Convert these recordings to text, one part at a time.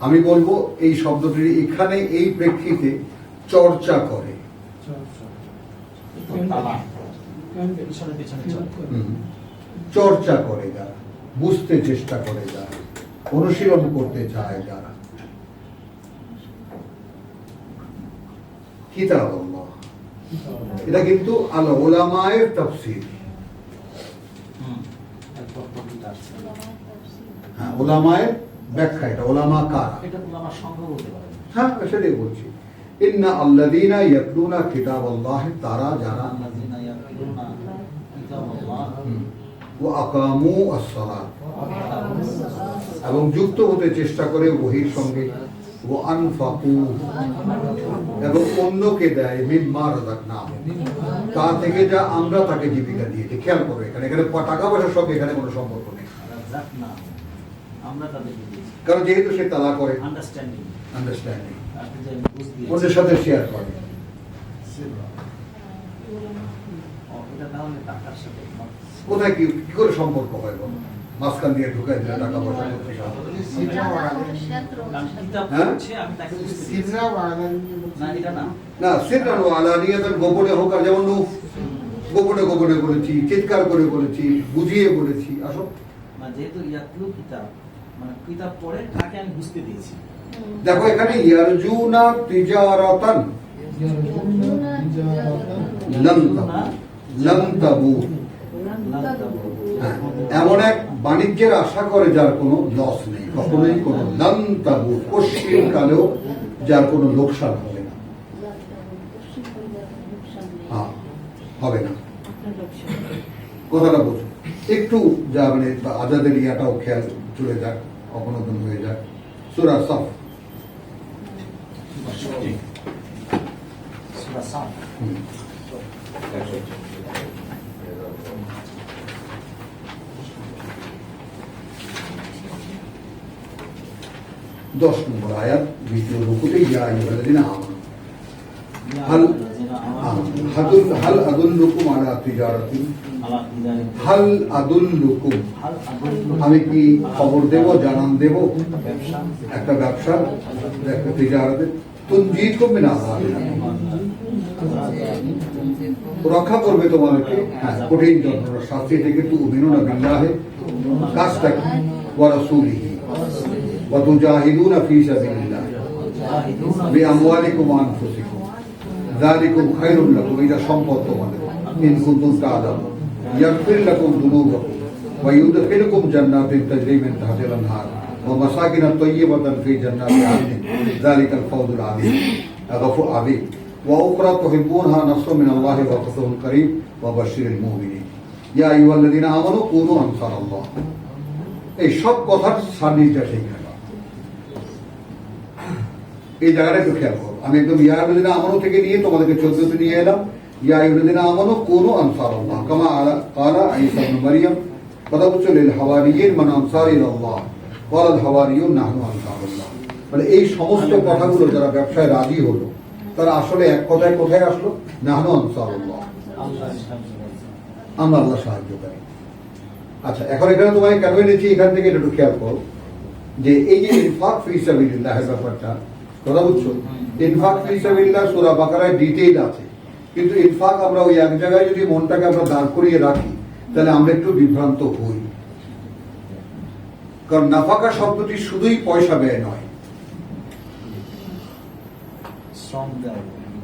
আমি বলব এই শব্দটি এখানে এই প্রেক্ষিতে চর্চা করে। চর্চা করে যারা বুঝতে চেষ্টা করে যারা অনুশীলন করতে চায় যারা কিতাব এটা কিন্তু আল ওলামায়ের তফসির। আসছে হ্যাঁ ওলামায়ের ব্যাখ্যা এটা ওলামা কারা? এটা বলতে পারে হ্যাঁ সেটাই বলছি। ইন্না আল্লাদিনা ইয়াতলুনা তারা যারা আল্লাযীনা ইয়াতলুনা কিতাবাল্লাহ। ও আকামু আসসালাত। এবং যুক্ত হতে চেষ্টা করে ওহির সঙ্গে ও আনফাকু। এবং অন্যকে দেয় মিম্মা রাযাকনাহু। তা থেকে যা আমরা তাকে জীবিকা দিয়েছি। খেয়াল করো এখানে এখানে টাকা পয়সার সঙ্গে এখানে কোনো সম্পর্ক নেই রাযাকনা আমরা তাদেরকে দিয়েছি কারণ যেহেতু সে তালা করে আন্ডারস্ট্যান্ডিং আন্ডারস্ট্যান্ডিং আপনি যে বুঝ দিয়েছেন অন্যের সাথে শেয়ার করে। কোথায় কি কি করে সম্পর্ক হয় বলো? মাঝখান দিয়ে ঢুকে দিলে টাকা পয়সা। হ্যাঁ? না এটা না। না সেটা নো আলানিয়াতের গোপনে হোক আর যেমন গোপনে গোপনে বলেছি চিৎকার করে বলেছি বুঝিয়ে বলেছি আসো যেহেতু ইয়াতলু কিতাব কিতাব পড়ে তাকে আমি বুঝতে দিয়েছি। দেখো এখানে ইয়ারজুনা তিজারাতান। লম লম তাবু এমন এক বাণিজ্যের আশা করে যার কোনো লস নেই কখনোই কোনো লম তাবু পশ্চিম কালেও যার কোনো লোকসান হবে না। হ্যাঁ, হবে না। কথাটা বোঝো। একটু যা মানে আজাদের ইয়াটাও খেয়াল চলে যাক। অবনতন হয়ে যাক সুরা সফ। সূরা দশ নম্বর আয়াত দ্বিতীয় রুকুতে ইয়া আইয়ুহাল্লাযীনা আমানু। হাল হাদুল হাল আদুল্লুকুম আলা তিজারাতিন আলা তিজারিন হাল আদুল্লুকুম হাল আদুল্লু আমি কি খবর দেব জানান দেব ব্যবসা একটা ব্যবসা, একটা তিজারাতে। তুনজিকুম মিন আযাবিন রক্ষা করবে তোমাদেরকে। হ্যাঁ কঠিন যন্ত্রণা। শাস্তি থেকে তু উমিনুনা বিল্লাহে। কাজটা কি? ওয়া রাসূলিহি। ওয়া তুজাহিদুনা ফি সাবিলিল্লাহ। বিআমওয়ালিকুম ওয়া আনফুসিকুম। যালিকুম খায়রুল লাকুম এটা সম্পদ তোমাদের। ইন কুনতুম তা'লামুন ইয়াগফির লাকুম যুনুবাকুম ওয়া ইউদখিলুকুম জান্নাতিন তাজরি মিন আনহার ওয়া মাসাকিন ফি জান্নাতি আযীম আযীম ওয়া উখরা তুহিব্বুনহা নাসরুম মিন আল্লাহি ওয়া ফাতহুন ওয়া বাশশিরিল মুমিনিন ইয়া আমানু কুনু আনসারাল্লাহ এই সব কথার সান্নিধ্যে সেইখানে এই জায়গাটা একটু খেয়াল করো। আমি একদম ইয়ারুদ্দিন আমানো থেকে নিয়ে তোমাদেরকে চোদ্দতে নিয়ে এলাম। আমানো কোনো আনসার আল্লাহ কামা আলা কালা ঈসা ইবনে মারিয়াম। লিল হাওয়ারিয়িন মান মানে এই সমস্ত কথাগুলো যারা ব্যবসায় রাজি হলো তারা আসলে এক কথায় কোথায় আসলো? নাহনু আনসারুল্লাহ আল্লাহ। সাহায্য আমরা আল্লাহ সাহায্যকারী আচ্ছা এখন এখানে তোমায় কেন এনেছি? এখান থেকে একটু খেয়াল করো। যে এই যে ইনফাক ফি সাবিলিল্লাহের ব্যাপারটা কথা বুঝছ ইনফাক সূরা বাকারায় ডিটেইল আছে। কিন্তু ইনফাক আমরা ওই এক জায়গায় যদি মনটাকে আমরা দাঁড় করিয়ে রাখি তাহলে আমরা একটু বিভ্রান্ত হই। কারণ নাফাকা শব্দটি শুধুই পয়সা ব্যয় নয়।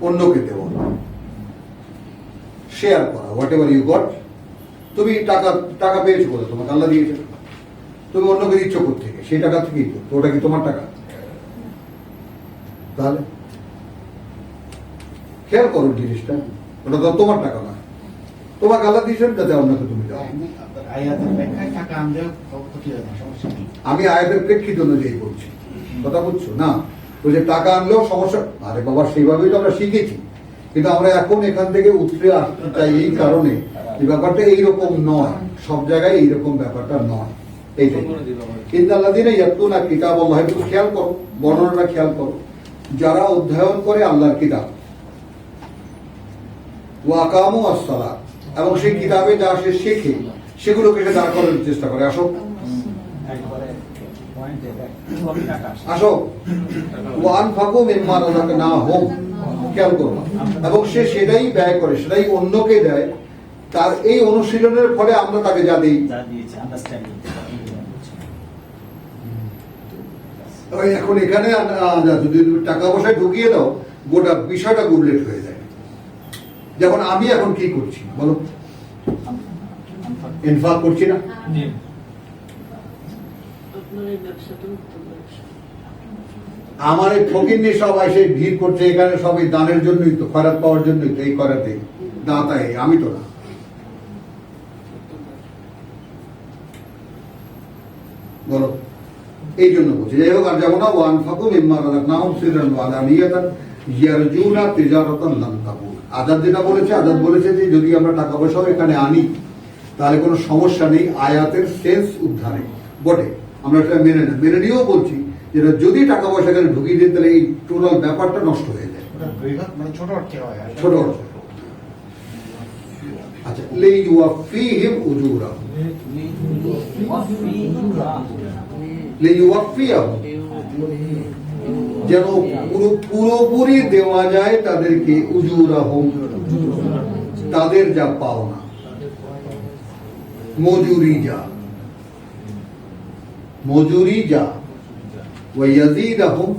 অন্যকে দেওয়া। শেয়ার করা হোয়াট এভার ইউ গট তুমি টাকা টাকা পেয়েছ কোথায়? তোমাকে আল্লাহ দিয়েছে। তুমি অন্যকে দিচ্ছ থেকে সেই টাকা থেকেই তো ওটা কি তোমার টাকা? তাহলে খেয়াল করো জিনিসটা। ওটা তো তোমার টাকা না। তোমাকে আল্লাহ দিয়েছেন যাতে অন্যকে তুমি না নেই। আমি আয়াতের প্রেক্ষিত অনুযায়ী বলছি। কথা বুঝছ? না। ওই যে টাকা আনলেও সমস্যা আরে বাবা সেইভাবেই তো আমরা শিখেছি। কিন্তু আমরা এখন এখান থেকে উতরে আসতে চাই এই কারণে। এই ব্যাপারটা এইরকম নয়। সব জায়গায় এইরকম ব্যাপারটা নয়। এইটাই। কিন্তু আল্লাহ দিনে ইয়াতুনা কিতাব খেয়াল করো। বর্ণনাটা খেয়াল করো। যারা অধ্যয়ন করে আল্লাহর কিতাব ওয়াকামু আসসালাত এবং সেই কিতাবে যা সে শেখে সেগুলোকে সে দাঁড় করানোর চেষ্টা করে। আসো। আসে? ওয়ান ফাকু মিম্মা রাযাকনা হোম খেয়াল করবা এবং সে সেটাই ব্যয় করে সেটাই অন্যকে দেয়। তার এই অনুশীলনের ফলে আমরা তাকে যা দিই। এখন এখানে যদি টাকা পয়সা ঢুকিয়ে দাও গোটা বিষয়টা গুবলেট হয়ে যায়। যেমন আমি এখন কি করছি? বলো। ইনফাক করছি না? আমার এই ফকির সব এসে ভিড় করছে এখানে সবাই দানের জন্যই তো খরাত পাওয়ার জন্যই তো এই করাতে দাতাই আমি তো না। বলো। এই জন্য বলছি যাই হোক আর যেমন ওয়ান ফাকু মিম্মা রাযাকনাহুম সিররান ওয়া আলানিয়াতান ইয়ারজুনা তিজারাতান লান তাবুর আজাদ যেটা বলেছে আজাদ বলেছে যে যদি আমরা টাকা পয়সাও এখানে আনি তাহলে কোনো সমস্যা নেই আয়াতের সেন্স উদ্ধারে। বটে আমরা সেটা মেনে মেনে নিয়েও বলছি যেটা যদি টাকা পয়সা এখানে ঢুকিয়ে দিই তাহলে এই টোটাল ব্যাপারটা নষ্ট হয়ে যায়। মানে ছোট অর্থে হয়। ছোট অর্থ। আচ্ছা লে ইউয়াফিহিম উজুরাহুম লে ইউয়াফিয়াহুম যেন পুরো পুরোপুরি দেওয়া যায় তাদেরকে উজুরাহুম তাদের যা পাওনা। মজুরি যা। মজুরি যা। ওয়াজিদাহুম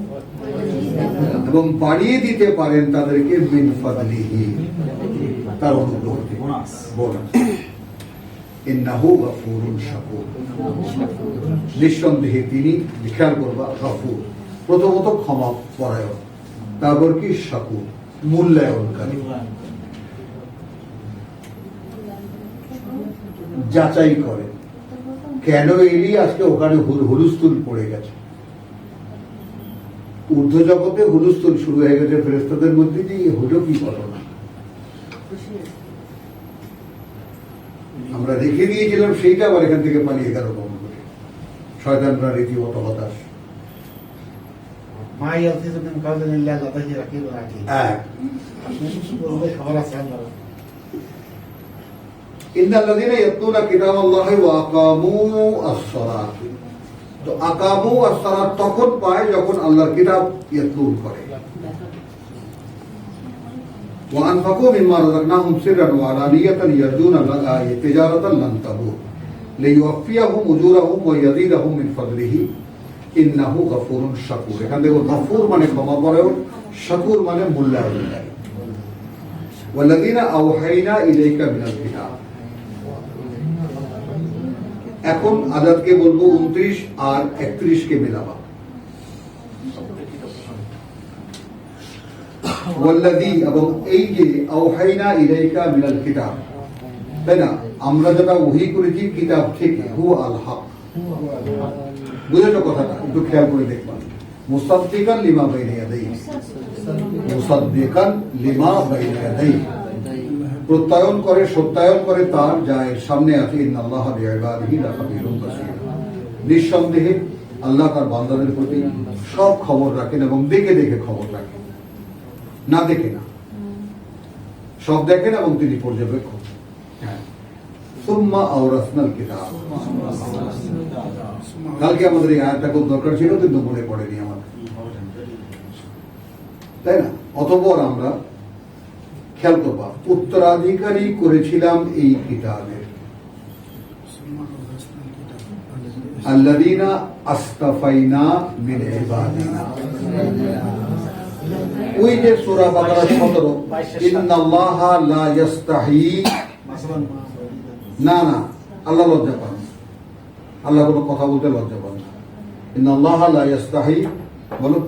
এবং বাড়িয়ে দিতে পারেন তাদেরকে মিন ফাদলিহি। তার অনুগ্রহ ইন্নাহু গফুরুন শাকুর। নিঃসন্দেহে তিনি খেয়াল করবা, গফুর। প্রথমত ক্ষমা পরায়ণ, তারপর কি? শাকুর মূল্যায়নকারী। যাচাই করে, কেন এলি? আজকে ওখানে হুল- হুলুস্থুল পড়ে গেছে। ঊর্ধ্ব জগতে হুলুস্থুল শুরু হয়ে গেছে ফেরেস্তাদের মধ্যে যে হলো কি ঘটনা আমরা রেখে দিয়েছিলাম, সেইটা আবার এখান থেকে পালিয়ে গেল শয়তানরা রীতিমতো হতাশ। মা ইয়ালফিজু মিন কাউলিন ইল্লা লাদাহি রাকিবুন আতীদ এক আপনি কিছু বললে খবর আছে আপনার ইন্নাল্লাযীনা ইয়াতলুনা কিতাবাল্লাহি ওয়া আকামু আস-সালাত তো আকামু আস-সালাত তখন পায় যখন আল্লাহর কিতাব ইয়াতলুন করে وأنفقوا مما رزقناهم سرا وعلانية يرجون تجارة لن تبور ليوفيهم أجورهم ويزيدهم من فضله ইন্নাহু গফুরুন শাকুর। এখান থেকে গফুর মানে ক্ষমা পরায়ণ শাকুর মানে মূল্যায়ন দেয় আওহাইনা ইলাইকা মিনাল কিতাব। এখন বলব উনত্রিশ আর মেলাবা। এবং এই যে আওহাইনা ইলাইকা মিনাল কিতাব, তাই না? আমরা যেটা ওহি করেছি কিতাব থেকে হু আল হক বুঝেছ কথাটা? একটু খেয়াল করে দেখবা। মুসাদ্দিকান লিমা ইয়াদাইহি মুসাদ্দিকান লিমা ইয়াদাইহি প্রত্যয়ন করে, সত্যায়ন করে তার যা এর সামনে আছে, ইন্নাল্লাহ বাসীর নিঃসন্দেহে আল্লাহ তার বান্দাদের প্রতি সব খবর রাখেন এবং দেখে দেখে খবর রাখেন। না দেখে না। সব দেখেন এবং তিনি পর্যবেক্ষণ হ্যাঁ। সুম্মা আওরাসনাল কিতাব কালকে আমাদের এই আয়াতটা খুব দরকার ছিল, কিন্তু মনে পড়েনি আমার। তাই না? অতপর আমরা খেয়াল করবা, উত্তরাধিকারী করেছিলাম এই কিতাবের আল্লাদিনা আস্তাফাইনা মিন ওই যে সূরা বাকারা 17 ইন্নাল্লাহা লা মাসলান না না, আল্লাহ লজ্জা পান। আল্লাহ কোনো কথা বলতে লজ্জা পান না। ইন্নাল্লাহা লা ইস্তাহি বলো।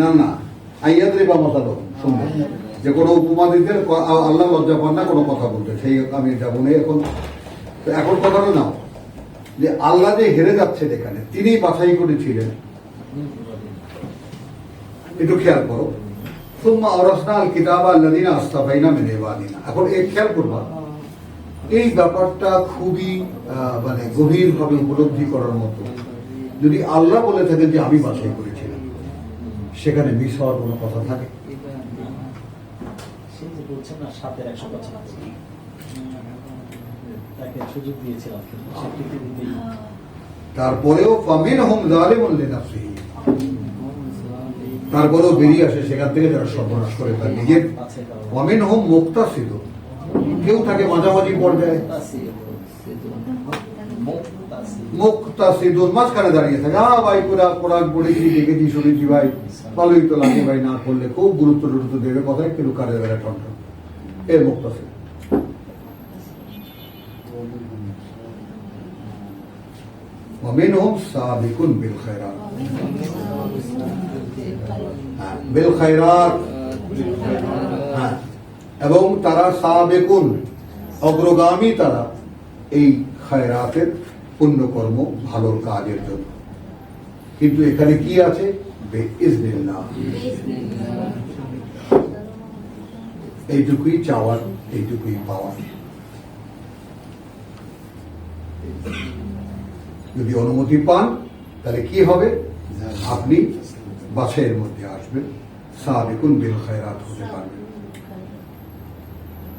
না না আইয়াদরে বা মতালো যে কোনো উপমা দিতে আল্লাহ লজ্জা পান না, কোনো কথা বলতে। সেই আমি যাব না এখন। তো এখন কথাটা নাও। যে আল্লাহ যে হেরে যাচ্ছেন এখানে তিনি বাছাই করেছিলেন একটু খেয়াল করো। সুম্মা অরসনা আল কিতাবা আল্লাদিনা আস্তাফাইনা মেনে বাদিনা এখন এই খেয়াল করবা এই ব্যাপারটা খুবই মানে গভীরভাবে উপলব্ধি করার মতো। যদি আল্লাহ বলে থাকেন যে আমি বাছাই করেছিলাম সেখানে মিস হওয়ার কোনো কথা থাকে? সে যে বলছে না সাতের একশো পঁচাশি তাকে সুযোগ দিয়েছিলাম কিন্তু স্বীকৃতি দিতেই তারপরেও ফামিন হোম জালেমুন লিনাফসিহি তারপরেও বেরিয়ে আসে সেখান থেকে যারা সর্বনাশ করে তার নিজের অমিন হোম মুক্তাসিদ কেউ থাকে মাঝামাঝি পর্যায়ে। মুক্তা মুক্তাসিদুন মাঝখানে দাঁড়িয়ে থাকে। আ ভাই পুরা কোরআন পড়েছি দেখেছি শুনেছি ভাই। ভালোই তো লাগে ভাই না করলে খুব গুরুত্ব টুরুত্ব দেবে কথায় কিন্তু কারে বেড়া টন্টন এর মুক্তাসিদ ومنهم سابق بالخيرات হ্যাঁ, বিল খায়রাত হ্যাঁ, এবং তারা সাবেকুন অগ্রগামী তারা এই খায়রাতের পুণ্যকর্ম ভালোর কাজের জন্য কিন্তু এখানে কি আছে বেইজনিল্লাহ এইটুকুই চাওয়ার এইটুকুই পাওয়ার যদি অনুমতি পান তাহলে কি হবে আপনি বাছাইয়ের মধ্যে আসবেন সাবেকুন বিল খায়রাত হতে পারবেন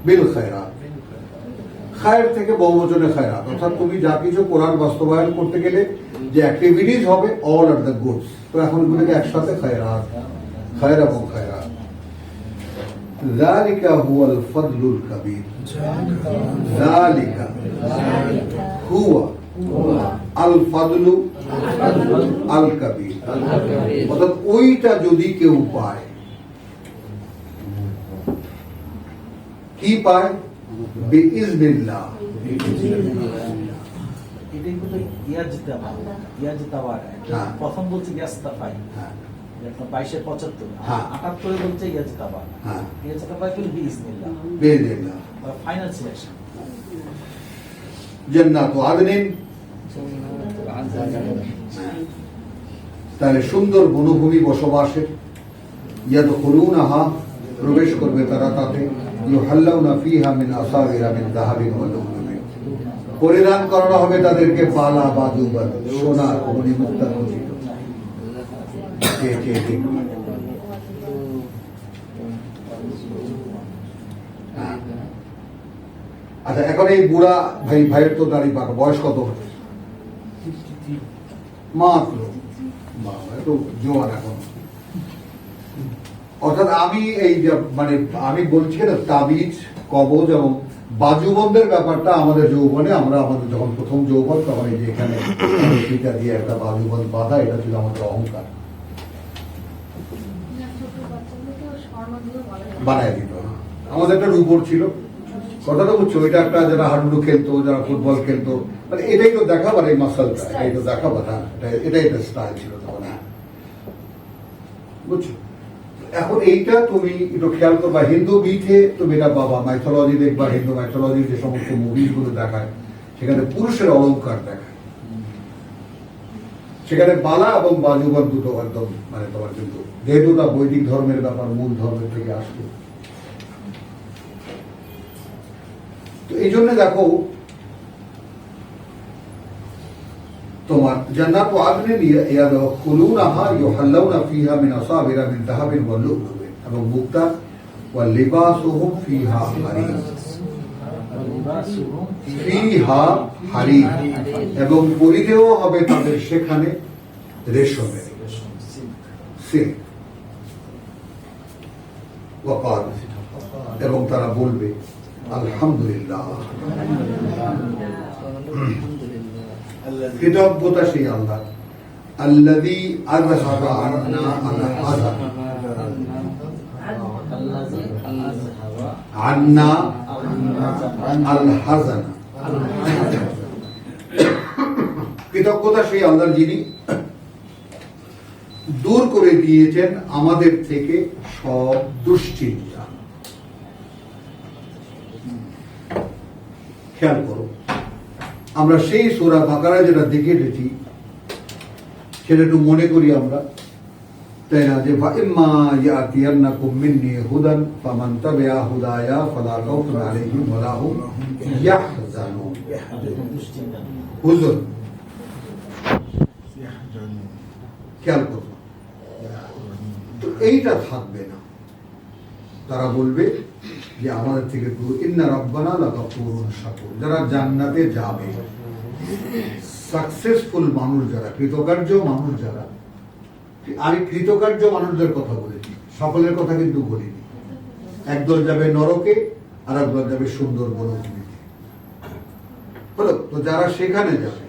বিল খায়রাত খায়ের থেকে বহুবচনে খায়রাত অর্থাৎ তুমি যা কিছু কোরআন বাস্তবায়ন করতে গেলে যে অ্যাক্টিভিটিস হবে অল আর দ্য গুডস তো এখন এগুলোকে একসাথে খায়রাত খায়ের এবং খায়রাত ذلك هو الفضل الكبير ذلك هو আল ফাদলু আল কাবির অর্থাৎ ওইটা যদি কেউ পায় কি পায়? বিইজনিল্লাহ। হ্যাঁ। প্রথম বলছে ইয়াস্তাফাই হ্যাঁ। বাইশে পঁচাত্তর। হ্যাঁ। আটাত্তরে বলছে ইয়াজতাবা। ইয়াজতাবা কিন্তু তাহলে সুন্দর বনভূমি বসবাসের ইয়াদ করুন আহা প্রবেশ করবে তারা তাতে পরিধান করানো হবে তাদেরকে পালা বা দুবাদ সোনার মণি মুক্তা খচিত কে কে দেখবে হ্যাঁ। আচ্ছা এখন এই বুড়া ভাই, ভাইয়ের তো দাঁড়িয়ে বয়স কত? মাত্র। বাবা জোয়ান এখন। অর্থাৎ আমি এই যে মানে আমি বলছি না তাবিজ কবজ এবং বাজুবন্ধের ব্যাপারটা আমাদের যৌবনে আমরা আমাদের যখন প্রথম যৌবন তখন এই যে এখানে টিকা দিয়ে একটা বাজুবন্ধ বাঁধা এটা ছিল আমাদের অহংকার। বানায় দিত আমাদের একটা রূপর ছিল। কথাটা বুঝছ এটা একটা যারা হাডুডু খেলতো যারা ফুটবল খেলতো মানে এটাই তো দেখাবার এই মাসালটা এটাই তো দেখাবার হ্যাঁ এটাই একটা স্টাইল ছিল তখন হ্যাঁ। বুঝছ? এখন এইটা তুমি একটু খেয়াল করবা হিন্দু মিথে তুমি এটা বাবা মাইথোলজি দেখবা হিন্দু মাইথোলজির যে সমস্ত মুভিজগুলো দেখায় সেখানে পুরুষের অলংকার দেখায়। সেখানে বালা এবং বাজুবন দুটো একদম মানে তোমার কিন্তু যেহেতু বৈদিক ধর্মের ব্যাপার মূল ধর্মের থেকে আসলো তো এই জন্য দেখো তোমার জান্নাত আদনিন ইয়াদখুলুনাহা ইউহাল্লাউনা ফিহা মিন আসাবিরা মিন যাহাবিন ওয়া লু'লুবিন এবং মুক্তা ওয়া লিবাসুহুম ফিহা হারির ফিহা হারির এবং পরিধেয় হবে তাদের সেখানে রেশমের সিল্ক। ওয়াকাল এবং তারা বলবে আলহামদুলিল্লাহ। কৃতজ্ঞতা সেই আল্লাহ। আল্লাযী আযহাবা আন্না আল হাযান আন্না আল কৃতজ্ঞতা সেই আল্লাহ যিনি দূর করে দিয়েছেন আমাদের থেকে সব দুশ্চিন্তা। খেয়াল করো। আমরা সেই সোরা বাকারা যেটা দেখে এসেছি, সেটা একটু মনে করি আমরা। তাই না? যে ইম্মা ইয়াতিয়ান্নাকুম মিন্নি হুদান ফামান তাবিআ হুদায়া ফালা খাউফুন আলাইহিম ওয়ালা হুম ইয়াহজানুন। দুশ্চিন্তা হুজুর, খেয়াল করো। তো এইটা থাকবে না। তারা বলবে যে আমাদের থেকে দূর। ইন্না রব্বানা লাগাফুরুন শাকুর। যারা জান্নাতে যাবে সাকসেসফুল মানুষ যারা, কৃতকার্য মানুষ যারা আমি কৃতকার্য মানুষদের কথা বলেছি, সকলের কথা কিন্তু বলিনি। একদল যাবে নরকে আর একদল যাবে সুন্দর বনভূমিতে হলো, তো যারা সেখানে যাবে,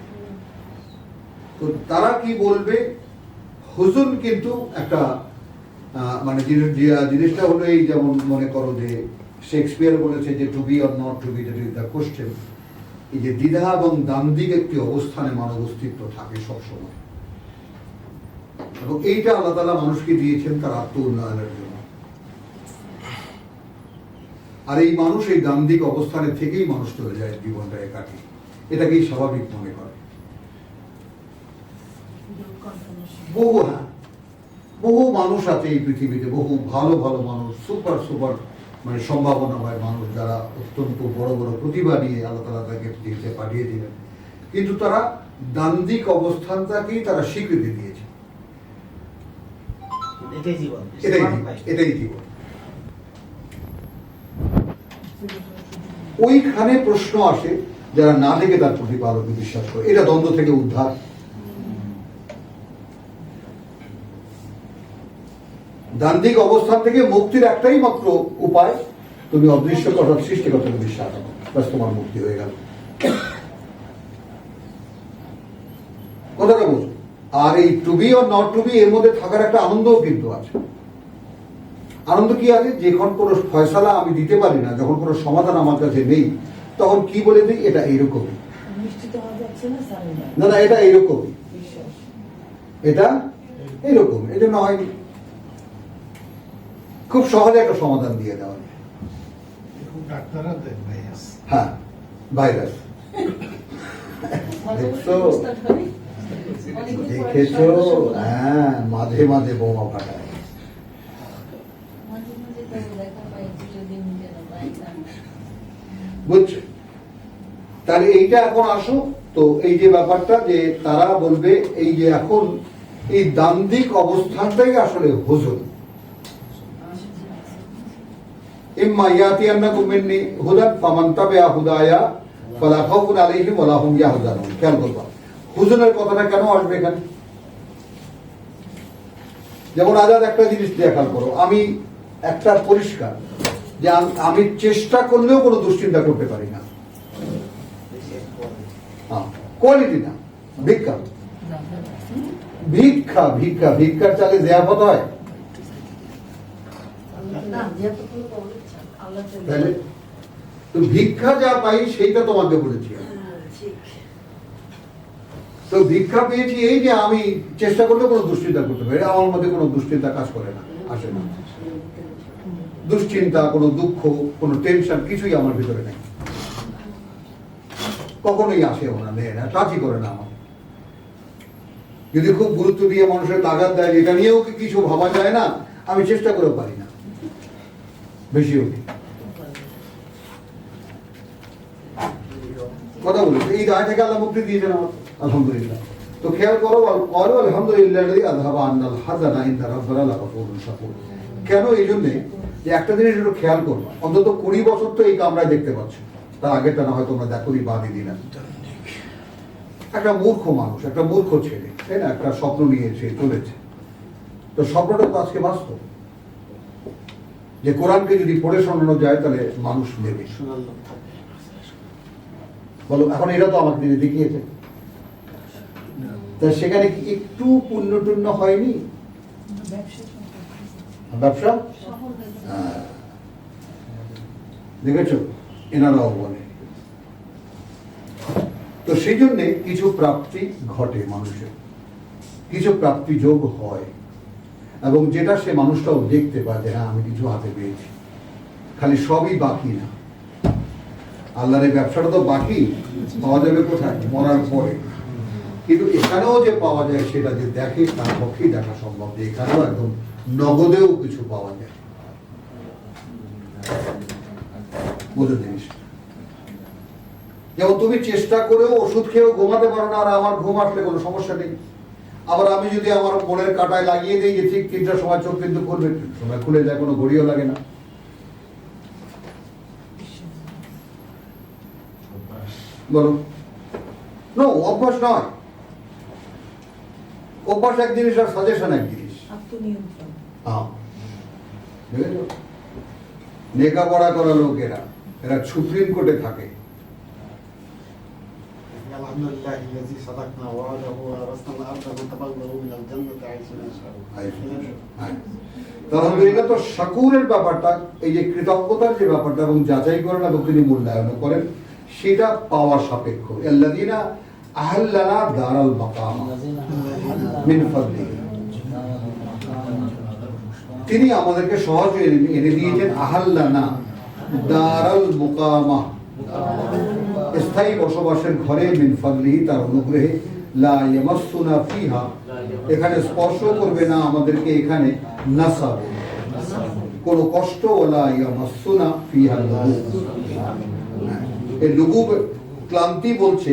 তো তারা কি বলবে? হুজুন কিন্তু একটা মানে জিনিসটা হলো এই যেমন মনে করো যে শেক্সপিয়ার বলেছে যে to be or not to be the question এই যে দ্বিধা এবং দ্বান্দ্বিক একটি অবস্থানে মানব অস্তিত্ব থাকে সবসময়। এবং এইটা আল্লাহ তালা মানুষকে দিয়েছেন তার আত্ম উন্নয়নের জন্য। আর এই মানুষ এই দ্বান্দ্বিক অবস্থানে থেকেই মানুষ চলে যায় জীবনটাকে কাটিয়ে এটাকেই স্বাভাবিক মনে করে। বহু হ্যাঁ বহু মানুষ আছে এই পৃথিবীতে, বহু ভালো ভালো মানুষ, সুপার সুপার। মানে সম্ভাবনাময় মানুষ যারা অত্যন্ত বড় বড় প্রতিভা নিয়ে আল্লাহ তালা তাকে পৃথিবীতে পাঠিয়ে দিলেন। কিন্তু তারা দান্দিক অবস্থানটাকেই তারা স্বীকৃতি দিয়েছে। এটাই জীবন এটাই জীবন, এটাই জীবন। ওইখানে প্রশ্ন আসে যারা না দেখে তার প্রতিপালকে বিশ্বাস করে এটা দ্বন্দ্ব থেকে উদ্ধার। দান্দিক অবস্থান থেকে মুক্তির একটাই মাত্র উপায় তুমি অদৃশ্য কথা সৃষ্টিকর্তাকে বিশ্বাস করো। ব্যাস তোমার মুক্তি হয়ে গেল। কথাটা বুঝো আর এই to be or not to be এর মধ্যে থাকার একটা আনন্দও কিন্তু আছে। আনন্দ কি আছে? যখন কোনো ফয়সালা আমি দিতে পারি না যখন কোনো সমাধান আমার কাছে নেই তখন কি বলে দিই? এটা এইরকমই। না না এটা এইরকমই। এটা এইরকম এই জন্য হয়নি। খুব সহজে একটা সমাধান দিয়ে দেওয়া যায়। হ্যাঁ ভাইরাস দেখছ? দেখেছ? হ্যাঁ। মাঝে মাঝে বোমা ফাটায়। মাঝে মাঝে তো দেখা পাই চিরদিন যেন পাই না বুঝছ? তাহলে এইটা এখন আসো। তো এই যে ব্যাপারটা যে তারা বলবে এই যে এখন এই দান্দিক অবস্থানটাই আসলে হুজুর কথাটা কেন আসবে এখানে? যেমন আজাদ একটা জিনিস করো। আমি একটা পরিষ্কার যে আমি চেষ্টা করলেও কোনো দুশ্চিন্তা করতে পারি না। কোয়ালিটি না, ভিক্ষা। ভিক্ষা ভিক্ষা, ভিক্ষার চালে জেয়াফত হয়? তাহলে তো ভিক্ষা যা পাই সেইটা তোমাকে বলেছি। হ্যাঁ, তো ভিক্ষা পেয়েছি এই যে আমি চেষ্টা করলে কোনো দুশ্চিন্তা করতে পারি আমার মধ্যে কোনো দুশ্চিন্তা কাজ করে না আসে না। দুশ্চিন্তা কোনো দুঃখ কোনো টেনশন কিছুই আমার ভিতরে নেই। কখনোই আসে ওনা নেয় না টাচই করে না আমার যদি খুব গুরুত্ব দিয়ে মানুষের তাগাদ দেয় এটা নিয়েও কি কিছু ভাবা যায় না? আমি চেষ্টা করেও পারি না। বেশি হোক কথা এই দায় থেকে আল্লাহ মুক্তি দিয়েছেন আমার। আলহামদুলিল্লাহ। তো খেয়াল করো আলহামদুলিল্লাহ আন্নাল হাজানা কেন এই জন্যে যে একটা জিনিস একটু খেয়াল অন্তত কুড়ি বছর তো এই কামরায় দেখতে পাচ্ছ। তার না হয় তোমরা একটা মূর্খ মানুষ, একটা মূর্খ ছেলে, তাই না? একটা স্বপ্ন নিয়ে সে চলেছে। তো স্বপ্নটা তো আজকে বাস্তব। যে কোরআনকে যদি পড়ে শোনানো যায়, তাহলে মানুষ নেবে। বলো, এখন এটা তো আমাকে তিনি দেখিয়েছে। তা সেখানে কি একটু পুণ্য টুণ্য হয়নি? ব্যবসা? হ্যাঁ। দেখেছ এনারাও বলে তো সেই জন্যে কিছু প্রাপ্তি ঘটে মানুষের। কিছু প্রাপ্তি যোগ হয়। এবং যেটা সে মানুষটাও দেখতে পায় যে হ্যাঁ আমি কিছু হাতে পেয়েছি। খালি সবই বাকি না। আল্লাহর এই ব্যবসাটা তো বাকি, পাওয়া যাবে কোথায়? মরার পরে। কিন্তু এখানেও যে পাওয়া যায় সেটা যে দেখে তার পক্ষেই দেখা সম্ভব যে এখানেও একদম নগদেও কিছু পাওয়া যায়। যেমন তুমি চেষ্টা করেও ওষুধ খেয়েও ঘুমাতে পারো না, আর আমার ঘুম আসলে কোনো সমস্যা নেই। আবার আমি যদি আমার মনের কাটায় লাগিয়ে দিই যে ঠিক তিনটার সময় চোখ কিন্তু করবে সময় খুলে যায়, কোনো ঘড়িও লাগে না। বলো নো অভ্যাস নয় অভ্যাস এক জিনিস আর সাজেশন এক জিনিস আত্মনিয়ন্ত্রণ হ্যাঁ বুঝেছো? লেখাপড়া করা লোকেরা এরা সুপ্রিম কোর্টে থাকে الحمد لله الذي صدقنا وعده ورثنا الارض نتبوأ من الجنه حيث نشاء হ্যাঁ। তাহলে এটা তো শাকুরের ব্যাপারটা এই যে কৃতজ্ঞতার যে ব্যাপারটা এবং যাচাই করেন এবং তিনি মূল্যায়ন করেন সেটা পাওয়া সাপেক্ষ। আল্লাদিনা দারাল। তিনি আমাদেরকে সহজে এনে- দিয়েছেন আহাল্লানা দারাল মুকামা। স্থায়ী বসবাসের ঘরে মিন তার অনুগ্রহে। লা ফিহা। এখানে স্পর্শ করবে না আমাদেরকে এখানে নাসাব। কোনো কষ্ট ওলা ইয়ামাসসুনা ফিহা এই লুগুব ক্লান্তি বলছে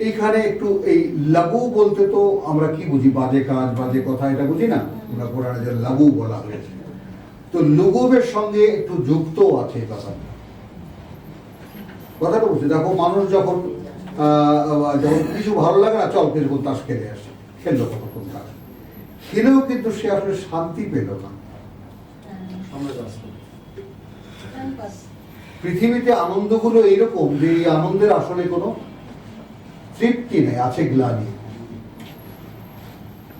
এইখানে একটু এই লাগু বলতে তো আমরা কি বুঝি? বাজে কাজ বাজে কথা এটা বুঝি না? আমরা কোরআনে যে লাগু বলা হয়েছে। তো লুগুবের সঙ্গে একটু যুক্ত আছে এই ব্যাপারটা কথাটা বুঝছি দেখো মানুষ যখন আহ, যখন কিছু ভালো লাগে না চল কিছুক্ষণ তাস খেলে আসে খেললো কতক্ষণ তাস। খেলেও কিন্তু সে আসলে শান্তি পেল না। পাস পৃথিবীতে আনন্দগুলো এইরকম যে এই আনন্দের আসলে কোনো তৃপ্তি নেই, আছে গ্লানি।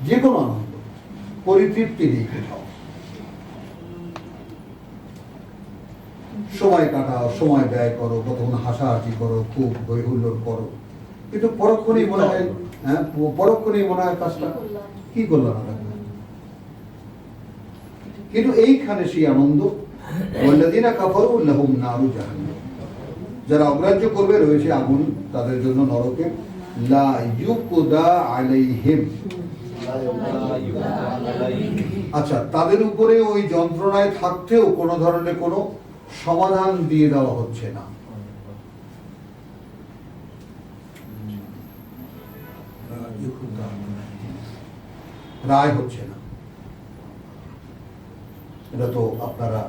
যে কোনো আনন্দ, পরিতৃপ্তি নেই কোথাও। সময় কাটাও, সময় ব্যয় করো, কতক্ষণ হাসাহাসি করো, খুব হৈহুল্লোর করো। কিন্তু পরক্ষণেই মনে হয় হ্যাঁ পরক্ষণেই মনে হয় কাজটা। কি করলাম কিন্তু এইখানে সেই আনন্দ ওয়াল্লাযীনা কাফারু লাহুম নারু জাহান্নাম যারা অগ্রাহ্য করবে রয়েছে আগুন, তাদের জন্য নরকে। লা ইউকদা আলাইহিম। আচ্ছা তাদের উপরে ওই যন্ত্রণায় থাকতেও ধরনের কোনো সমাধান দিয়ে দেওয়া হচ্ছে না। রায় হচ্ছে না। এটা তো আপনারা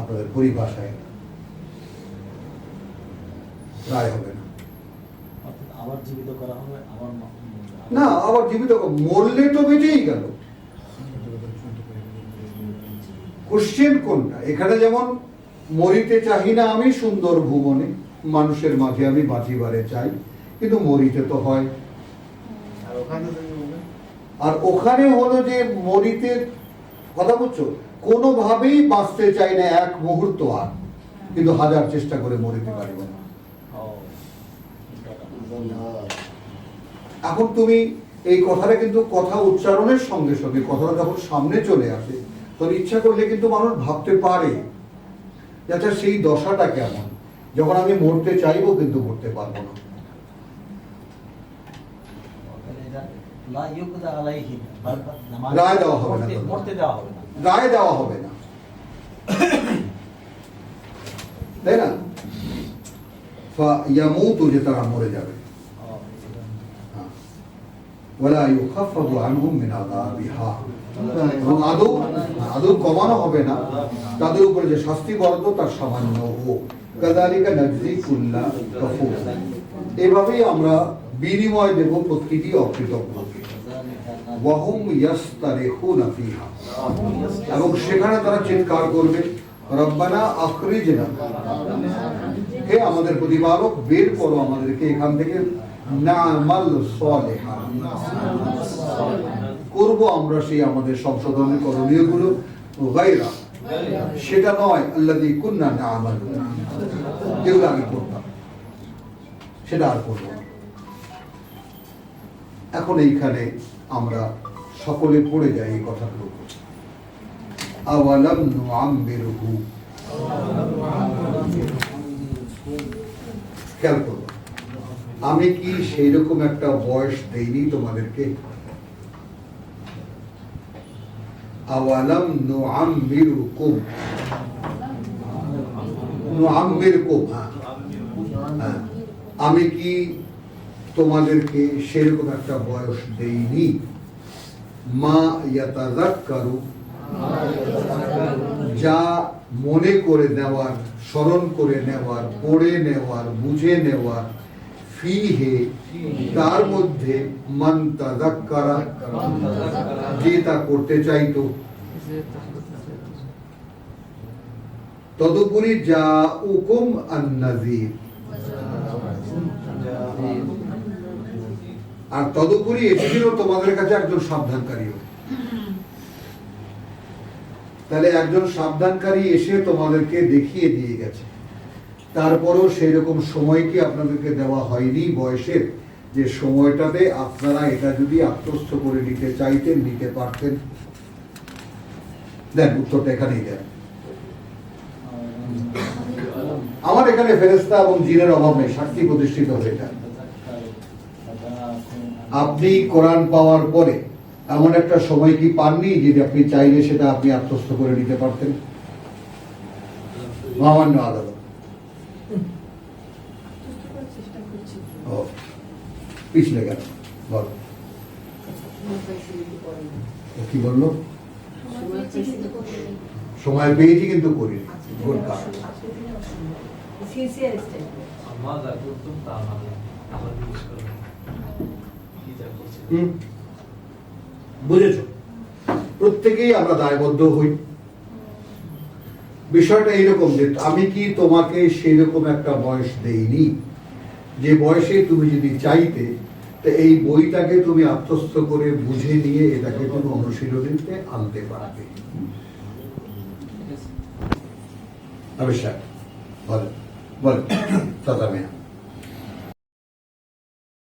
আপনাদের পরিভাষায় রায় হবে না। আবার জীবিত করা হবে আবার না আবার জীবিত মরলে তো বেঁচেই গেল। কোশ্চেন কোনটা? এখানে যেমন মরিতে চাহি না আমি সুন্দর ভুবনে মানুষের মাঝে আমি বাঁচিবারে চাই কিন্তু মরিতে তো হয়। আর ওখানে আর ওখানে হলো যে মরিতে কথা বলছো কোনোভাবেই বাঁচতে চাই না এক মুহূর্ত আর। কিন্তু হাজার চেষ্টা করে মরিতে পারিব না। এখন তুমি এই কথাটা কিন্তু কথা উচ্চারণের সঙ্গে সঙ্গে কথাটা যখন সামনে চলে আসে তখন ইচ্ছা করলে কিন্তু মানুষ ভাবতে পারে আচ্ছা সেই দশাটা কেমন? যখন আমি মরতে চাইব কিন্তু মরতে পারব না। রায় দেওয়া হবে না। মরতে দেওয়া হবে না। রায় দেওয়া হবে না। তাই না? যে তারা মরে যাবে। হ্যাঁ। ওয়ালা আনহুম মিন আযাবিহা। এবং আদৌ কমানো হবে না। তাদের উপরে যে শাস্তি বরাদ্দ, তার সামান্য ও। কাদালিকা নাজজি কুল্লা এভাবেই আমরা বিনিময় দেব প্রতিটি অকৃতজ্ঞকে। ওয়াহুম এবং সেখানে তারা চিৎকার করবে, রব্বানা হে আমাদের প্রতিপালক, বের করো আমাদেরকে এখান থেকে। নামাল সালেহা। করব আমরা সেই আমাদের সংশোধনের করণীয়গুলো গাইরা সেটা নয় আল্লাদি কুন্না না আমাল যেগুলো আমি করতাম। সেটা আর করব না। এখন এইখানে আমরা সকলে পড়ে যাই এই কথাগুলো। আমি কি সেই রকম একটা বয়স দেইনি তোমাদেরকে? আওয়ালাম হ্যাঁ। আমি কি তোমাদেরকে সেরকম একটা বয়স দেইনি। মা ইয়াতাযাক্কারু, যা মনে করে নেওয়ার, স্মরণ করে নেওয়ার, পড়ে নেওয়ার, বুঝে নেওয়ার ফি হে তার মধ্যে মান তাযাক্কারা, যে তা করতে চাইতো। তদুপরি যা উকুম আন্নাজির আর তদুপরি এসেছিল তোমাদের কাছে একজন সাবধানকারীও। তাহলে একজন সাবধানকারী এসে তোমাদেরকে দেখিয়ে দিয়ে গেছে। তারপরও সেই রকম সময় কি আপনাদেরকে দেওয়া হয়নি বয়সের? যে সময়টাতে আপনারা এটা যদি আত্মস্থ করে নিতে চাইতেন, নিতে পারতেন। দেন, উত্তরটা এখানেই দেন। আমার এখানে ফেরেস্তা এবং জিনের অভাব নেই, সাক্ষী প্রতিষ্ঠিত হয়ে যান। আপনি কোরআন পাওয়ার পরে এমন একটা সময় কি পাননি যে আপনি চাইলে সেটা আপনি আত্মস্থ করে নিতে পারতেন? মহামান্য আদালত। সুস্থ করার চেষ্টা করছি ও পিছলে গেল। বল। কি বলল? সময় পেয়েছি কিন্তু করিনি। গুড কাজ। তা আবার জিজ্ঞেস করলাম কি যা করছে হুম বুঝেছ? প্রত্যেকেই আমরা দায়বদ্ধ হই। বিষয়টা এইরকম যে আমি কি তোমাকে সেই রকম একটা বয়স দেইনি? যে বয়সে তুমি যদি চাইতে তো এই বইটাকে তুমি আত্মস্থ করে বুঝে নিয়ে এটাকে তুমি অনুশীলনীতে আনতে পারবে। অবশ্যই বলেন বলেন দাদা মেয়া।